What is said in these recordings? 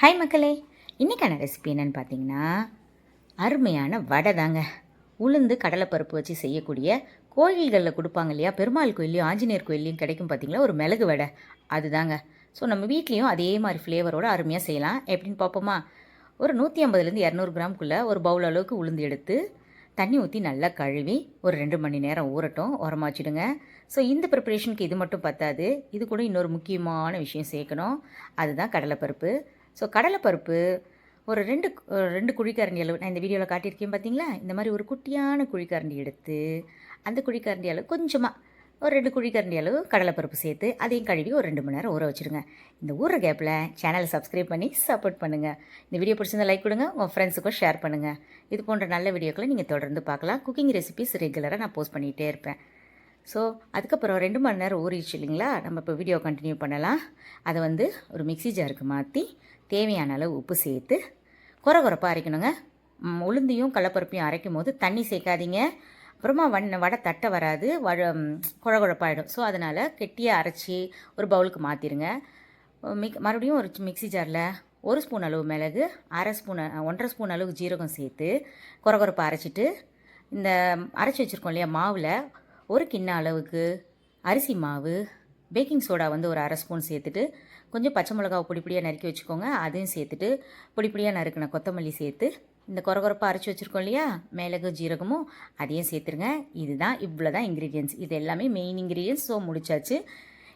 Hi மக்களே. இன்றைக்கான recipe என்னென்னு பார்த்தீங்கன்னா அருமையான வடை தாங்க. உளுந்து கடலைப்பருப்பு வச்சு செய்யக்கூடிய கோயில்களில் கொடுப்பாங்க இல்லையா? பெருமாள் கோயிலையும் ஆஞ்சநேயர் கோயிலையும் கிடைக்கும் பார்த்தீங்களா? ஒரு மிளகு வடை. அதுதாங்க. ஸோ நம்ம வீட்லேயும் அதே மாதிரி ஃப்ளேவரோட அருமையாக செய்யலாம். எப்படின்னு பார்ப்போமா? ஒரு நூற்றி ஐம்பதுலேருந்து இரநூறு கிராம்குள்ளே ஒரு பவுல் அளவுக்கு உளுந்து எடுத்து தண்ணி ஊற்றி நல்லா கழுவி ஒரு ரெண்டு மணி நேரம் ஊறட்டும். உரமா வச்சுடுங்க. ஸோ இந்த ப்ரிப்பரேஷனுக்கு இது மட்டும் பத்தாது. இது கூட இன்னொரு முக்கியமான விஷயம் சேர்க்கணும். அதுதான் கடலைப்பருப்பு. ஸோ கடலைப்பருப்பு ஒரு ரெண்டு ஒரு ரெண்டு குழிக்கரண்டி அளவு நான் இந்த வீடியோவில் காட்டியிருக்கேன் பார்த்தீங்களா இந்த மாதிரி ஒரு குட்டியான குழிக்கரண்டி எடுத்து அந்த குழிக்கரண்டி அளவு கொஞ்சமாக ஒரு ரெண்டு குழிக்கரண்டி அளவு கடலைப்பருப்பு சேர்த்து அதையும் கழுவி ஒரு ரெண்டு மணி நேரம் ஊற வச்சுருங்க. இந்த ஊற கேப்பில் சேனலை சப்ஸ்கிரைப் பண்ணி சப்போர்ட் பண்ணுங்கள் இந்த வீடியோ பிடிச்சிருந்தா லைக் கொடுங்க உங்கள் ஃப்ரெண்ட்ஸுக்கும் ஷேர் பண்ணுங்கள் இது போன்ற நல்ல வீடியோக்களை நீங்கள் தொடர்ந்து பார்க்கலாம். குக்கிங் ரெசிபிஸ் ரெகுலராக நான் போஸ்ட் பண்ணிகிட்டே இருப்பேன். ஸோ அதுக்கப்புறம் ரெண்டு மணி நேரம் ஊறிடுச்சு இல்லைங்களா? நம்ம இப்போ வீடியோ கண்டினியூ பண்ணலாம். அதை வந்து ஒரு மிக்ஸி ஜாருக்கு மாற்றி தேவையான அளவு உப்பு சேர்த்து குறை குறைப்பாக அரைக்கணுங்க. உளுந்தையும் கடலப்பருப்பையும் அரைக்கும் போது தண்ணி சேர்க்காதீங்க. அப்புறமா வண் வடை தட்டை வராது. வழ ம், குழ குழப்பாயிடும் ஸோ அதனால் கெட்டியாக அரைச்சி ஒரு பவுலுக்கு மாற்றிடுங்க மிக் மறுபடியும் ஒரு மிக்ஸி ஜாரில் ஒரு ஸ்பூன் அளவு மிளகு அரை ஸ்பூன் ஒன்றரை ஸ்பூன் அளவு ஜீரகம் சேர்த்து குறை குறைப்பா அரைச்சிட்டு இந்த அரைச்சி வச்சுருக்கோம் இல்லையா மாவில் ஒரு கிண்ண அளவுக்கு அரிசி மாவு பேக்கிங் சோடா வந்து ஒரு அரை ஸ்பூன் சேர்த்துட்டு கொஞ்சம் பச்சை மிளகாவை பொடி பொடியாக நறுக்கி வச்சுக்கோங்க. அதையும் சேர்த்துட்டு பொடி நறுக்கின கொத்தமல்லி சேர்த்து இந்த குறகுறப்பாக அரைச்சி வச்சுருக்கோம் இல்லையா? மிளகு ஜீரகமும் அதையும் சேர்த்துருங்க. இதுதான் இவ்வளோ தான் இன்க்ரீடியன்ஸ் இது எல்லாமே மெயின் இன்க்ரீடியன்ஸ் ஸோ முடிச்சாச்சு.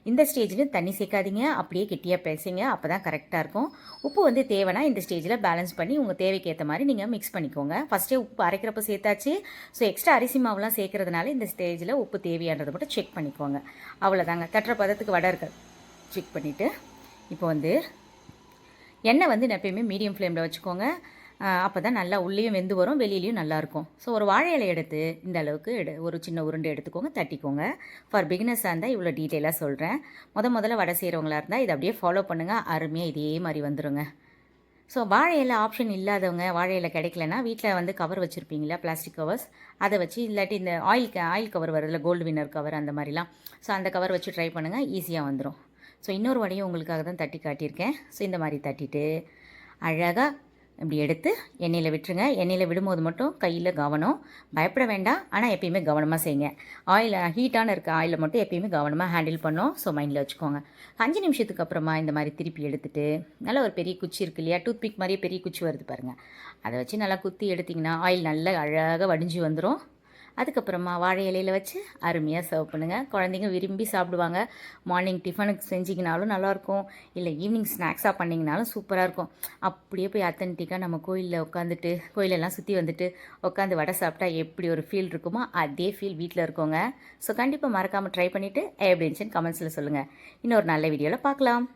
இந்த ஸ்டேஜ்லையும் தண்ணி சேர்க்காதீங்க அப்படியே கெட்டியாக பேசுங்க அப்போ தான் கரெக்டாக இருக்கும். உப்பு வந்து தேவைன்னா இந்த ஸ்டேஜில் பேலன்ஸ் பண்ணி உங்கள் தேவைக்கு ஏற்ற மாதிரி நீங்கள் மிக்ஸ் பண்ணிக்கோங்க. ஃபஸ்ட்டே உப்பு அரைக்கிறப்ப சேர்த்தாச்சு. ஸோ எக்ஸ்ட்ரா அரிசி மாவுலாம் சேர்க்கறதுனால இந்த ஸ்டேஜில் உப்பு தேவையான்றதை மட்டும் செக் பண்ணிக்கோங்க. அவ்வளோதாங்க தட்டுற பதத்துக்கு வடை இருக்க. செக் பண்ணிவிட்டு இப்போ வந்து எண்ணெய் வந்து எப்பயுமே மீடியம் ஃப்ளேமில் வச்சுக்கோங்க. அப்போ தான் நல்லா உள்ளேயும் வெந்து வரும் வெளியிலையும் நல்லாயிருக்கும் ஸோ ஒரு வாழை இலை எடுத்து இந்த அளவுக்கு எடு ஒரு சின்ன உருண்டை எடுத்துக்கோங்க தட்டிக்கோங்க. ஃபார் பிகினர்ஸாக இருந்தால் இவ்வளோ டீட்டெயிலாக சொல்கிறேன் முத முதல்ல வடை செய்கிறவங்களா இருந்தால் இதை அப்படியே ஃபாலோ பண்ணுங்கள் அருமையாக இதே மாதிரி வந்துருங்க. ஸோ வாழை இலை ஆப்ஷன் இல்லாதவங்க வாழை இலை கிடைக்கலனா வீட்டில் வந்து கவர் வச்சுருப்பீங்களா பிளாஸ்டிக் கவர்ஸ் அதை வச்சு இல்லாட்டி இந்த ஆயில் ஆயில் கவர் வருதுல கோல்டு வின்னர் கவர் அந்த மாதிரிலாம். ஸோ அந்த கவர் வச்சு ட்ரை பண்ணுங்கள் ஈஸியாக வந்துடும் ஸோ இன்னொரு வடையும் உங்களுக்காக தான் தட்டி காட்டியிருக்கேன். ஸோ இந்த மாதிரி தட்டிட்டு அழகாக இப்படி எடுத்து எண்ணெயில் விட்டுருங்க. எண்ணெயில் விடும்போது மட்டும் கையில் கவனம். பயப்பட வேண்டாம். ஆனால் எப்பயுமே கவனமாக செய்யுங்க. ஆயில் ஹீட்டான இருக்க ஆயிலை மட்டும் எப்பயுமே கவனமாக ஹேண்டில் பண்ணோம் ஸோ மைண்டில் வச்சுக்கோங்க. அஞ்சு நிமிஷத்துக்கு அப்புறமா இந்த மாதிரி திருப்பி எடுத்துட்டு நல்லா ஒரு பெரிய குச்சி இருக்கு இல்லையா? டூத் பிக் மாதிரியே பெரிய குச்சி வருது பாருங்கள் அதை வச்சு நல்லா குத்தி எடுத்திங்கன்னா ஆயில் நல்லா அழகாக வடிஞ்சு வந்துடும் அதுக்கப்புறமா வாழை இலையில் வச்சு அருமையாக சர்வ் பண்ணுங்கள் குழந்தைங்க விரும்பி சாப்பிடுவாங்க. மார்னிங் டிஃபனுக்கு செஞ்சிங்கனாலும் நல்லாயிருக்கும். இல்லை ஈவினிங் ஸ்நாக்ஸாக பண்ணிங்கனாலும் சூப்பராக இருக்கும். அப்படியே போய் அத்தன்டிக்காக நம்ம கோயிலில் உட்காந்துட்டு கோயிலெல்லாம் சுற்றி வந்துட்டு உட்காந்து வடை சாப்பிட்டா எப்படி ஒரு ஃபீல் இருக்குமோ அதே ஃபீல் வீட்டில் இருக்கோங்க. ஸோ கண்டிப்பாக மறக்காமல் ட்ரை பண்ணிவிட்டு எப்படி இருந்துச்சுன்னு கமெண்ட்ஸில் சொல்லுங்கள் இன்னொரு நல்ல வீடியோவில் பார்க்கலாம்.